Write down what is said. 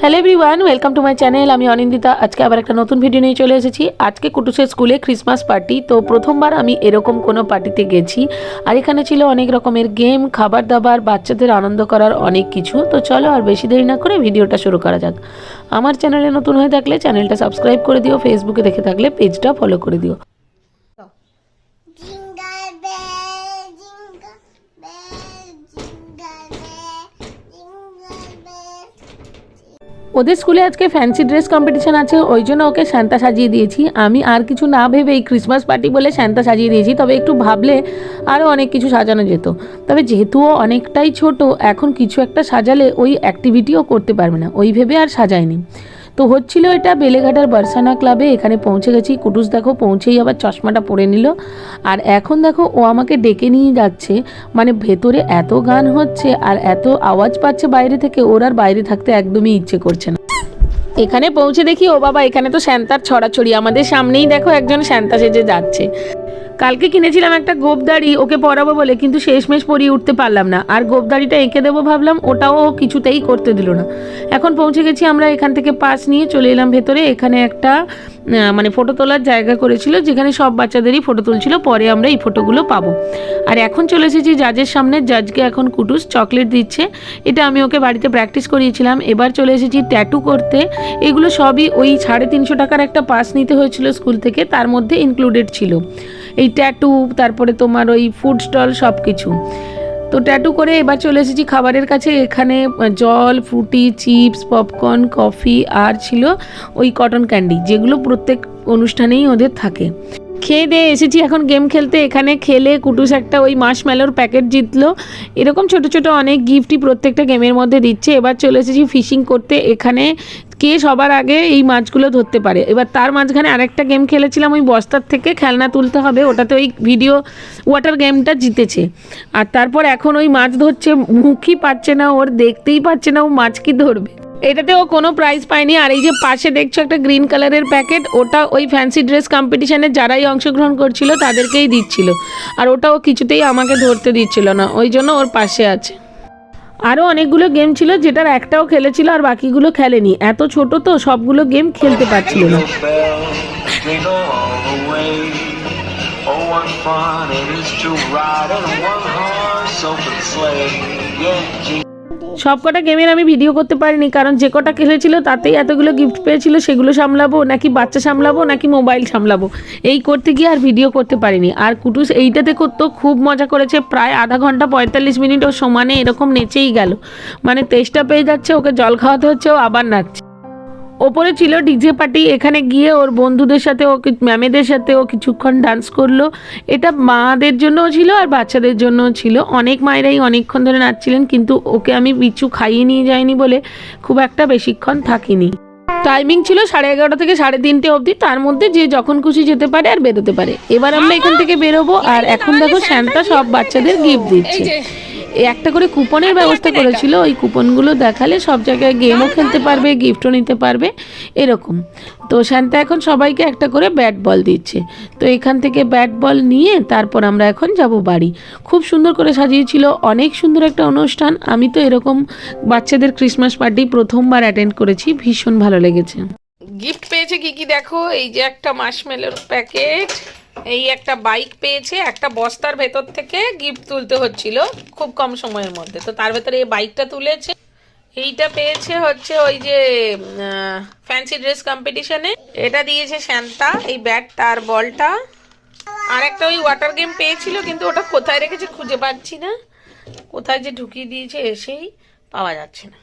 Hello everyone welcome to my channel আমি অনিন্দিতা। আজকে আবার একটা নতুন ভিডিও নিয়ে চলে এসেছি। আজকে কুটুসের স্কুলে ক্রিসমাস পার্টি তো প্রথমবার আমি এরকম কোনো পার্টিতে গেছি। আর এখানে ছিল অনেক রকমের গেম খাবার দাবার বাচ্চাদের আনন্দ করার অনেক কিছু। তো চলো আর বেশি দেরি না করে ভিডিওটা শুরু করা যাক। আমার চ্যানেলে নতুন হয়ে থাকলে চ্যানেলটা সাবস্ক্রাইব করে দিও। ফেসবুকে দেখে থাকলে পেজটা ফলো করে দিও। ওদের স্কুলে আজকে ফ্যান্সি ড্রেস কম্পিটিশন আছে, ওই জন্য ওকে শান্তা সাজিয়ে দিয়েছি। আমি আর কিছু না ভেবে এই ক্রিসমাস পার্টি বলে শান্তা সাজিয়ে দিয়েছি, তবে একটু ভাবলে আরও অনেক কিছু সাজানো যেত। তবে যেহেতু ও অনেকটাই ছোট, এখন কিছু একটা সাজালে ওই অ্যাক্টিভিটিও করতে পারবে না, ওই ভেবে আর সাজায়নি। তো হচ্ছিল এটা বেলেঘাটার বার্সানা ক্লাবে এখানে পৌঁছে গেছি। কুটুস দেখো পৌঁছেই আবার চশমাটা পরে নিল। আর এখন দেখো ও আমাকে ডেকে নিয়ে যাচ্ছে। মানে ভেতরে এত গান হচ্ছে আর এত আওয়াজ পাচ্ছে বাইরে থেকে, ওর আর বাইরে থাকতে একদমই ইচ্ছে করছে না। এখানে পৌঁছে দেখি, ও বাবা এখানে তো স্যান্তার ছড়াছড়ি, আমাদের সামনেই দেখো একজন স্যান্তা সেজে যাচ্ছে। কালকে কিনেছিলাম একটা গোপদাড়ি, ওকে পরাবো বলে, কিন্তু শেষমেশ পরিয়ে উঠতে পারলাম না। আর গোপদাড়িটা এঁকে দেবো ভাবলাম, ওটাও ও কিছুতেই করতে দিল না। এখন পৌঁছে গেছি, আমরা এখান থেকে পাস নিয়ে চলে এলাম ভেতরে। এখানে একটা মানে ফটো তোলার জায়গা করেছিল, যেখানে সব বাচ্চাদেরই ফটো তুলছিল, পরে আমরা এই ফটোগুলো পাবো। আর এখন চলে এসেছি জাজের সামনে, জাজকে এখন কুটুস চকলেট দিচ্ছে। এটা আমি ওকে বাড়িতে প্র্যাকটিস করিয়েছিলাম। এবার চলে এসেছি ট্যাটু করতে। এগুলো সবই ওই সাড়ে তিনশো টাকার একটা পাস নিতে হয়েছিল স্কুল থেকে, তার মধ্যে ইনক্লুডেড ছিল। এই ট্যাটু তারপরে তোমার ওই ফুড স্টল সব কিছু তো ট্যাটু করে এবার চলে এসেছি খাবারের কাছে। এখানে জল ফ্রুটি চিপস পপকর্ন কফি আর ছিল ওই কটন ক্যান্ডি যেগুলো প্রত্যেক অনুষ্ঠানেই ওদের থাকে। খেয়ে দিয়ে এসেছি, এখন গেম খেলতে। এখানে খেলে কুটুস একটা ওই মাসমেলোর প্যাকেট জিতলো। এরকম ছোট ছোট অনেক গিফটই প্রত্যেকটা গেমের মধ্যে দিচ্ছে। এবার চলে এসেছি ফিশিং করতে। এখানে কে সবার আগে এই মাছগুলো ধরতে পারে? এবার তার মাঝখানে আরেকটা গেম খেলেছিলাম, ওই বস্তার থেকে খেলনা তুলতে হবে। ওটাতে ওই ভিডিও ওয়াটার গেমটা জিতেছে। আর তারপর এখন ওই মাছ ধরছে, মুখই পাচ্ছে না ওর, দেখতেই পাচ্ছে না ও মাছ কি ধরবে। এটাতে ও কোনো প্রাইজ পায়নি। আর এই যে পাশে দেখছ একটা গ্রিন কালারের প্যাকেট ওটা ওই ফ্যান্সি ড্রেস কম্পিটিশনে যারাই অংশগ্রহণ করছিল, তাদেরকেই দিচ্ছিল। আর ওটা ও কিছুতেই আমাকে ধরতে দিচ্ছিল না, ওই জন্য ওর পাশে আছে। আরও অনেকগুলো গেম ছিল, যেটার একটাও খেলেছিল আর বাকিগুলো খেলেনি। এত ছোট তো, সবগুলো গেম খেলতে পারছিল না। সব কটা গেমের আমি ভিডিও করতে পারিনি, কারণ যে কটা খেলেছিল তাতেই এতগুলো গিফট পেয়েছিল, সেগুলো সামলাবো, নাকি বাচ্চা সামলাবো, নাকি মোবাইল সামলাবো। এই করতে গিয়ে আর ভিডিও করতে পারিনি। আর কুটুস এইটাতে করতো, খুব মজা করেছে, প্রায় আধা ঘণ্টা পঁয়তাল্লিশ মিনিট ও সমানে এরকম নেচেই গেল। মানে তেষ্টা পেয়ে যাচ্ছে, ওকে জল খাওয়াতে হচ্ছে, ও আবার নাচছে। ওপরে ছিল ডিজে পার্টি, এখানে গিয়ে ওর বন্ধুদের সাথে ও ম্যামেদের সাথে ও কিছুক্ষণ ডান্স করল। এটা মাদের জন্যও ছিল আর বাচ্চাদের জন্যও ছিল। অনেক মায়েরাই অনেকক্ষণ ধরে নাচছিলেন, কিন্তু ওকে আমি বিচ্ছু খাইয়ে নিয়ে যাইনি বলে খুব একটা বেশিক্ষণ থাকিনি। টাইমিং ছিল সাড়ে এগারোটা থেকে সাড়ে তিনটে অবধি। তার মধ্যে যে যখন খুশি যেতে পারে আর বেরোতে পারে। এবার আমরা এখান থেকে বেরোবো আর এখন দেখো শ্যান্তা সব বাচ্চাদের গিফট দিচ্ছে। একটা করে কুপনের ব্যবস্থা করেছিল ওই কুপনগুলো দেখালে সব জায়গায় গেমও খেলতে পারবে গিফটও নিতে পারবে এরকম। তো শান্তা এখন সবাইকে একটা করে ব্যাট বল দিচ্ছে। তো এখান থেকে ব্যাট বল নিয়ে তারপর আমরা এখন যাব বাড়ি। খুব সুন্দর করে সাজিয়েছিল অনেক সুন্দর একটা অনুষ্ঠান। আমি তো এরকম বাচ্চাদের ক্রিসমাস পার্টি প্রথমবার অ্যাটেন্ড করেছি ভীষণ ভালো লেগেছে। গিফট পেয়েছে কি কি দেখো? এই যে একটা মাশমেলোর প্যাকেট এই একটা বাইক পেয়েছে, একটা বস্তার ভেতর থেকে গিফট তুলতে হচ্ছিল খুব কম সময়ের মধ্যে। তো তার ভেতরে এই বাইকটা তুলেছে। এইটা পেয়েছে হচ্ছে ওই যে ফ্যান্সি ড্রেস কম্পিটিশনে এটা দিয়েছে শান্তা এই ব্যাটটা আর বলটা। আর একটা ওই ওয়াটার গেম পেয়েছিল, কিন্তু ওটা কোথায় রেখেছে খুঁজে পাচ্ছি না। কোথায় যে ঢুকিয়ে দিয়েছে এসেই পাওয়া যাচ্ছে না।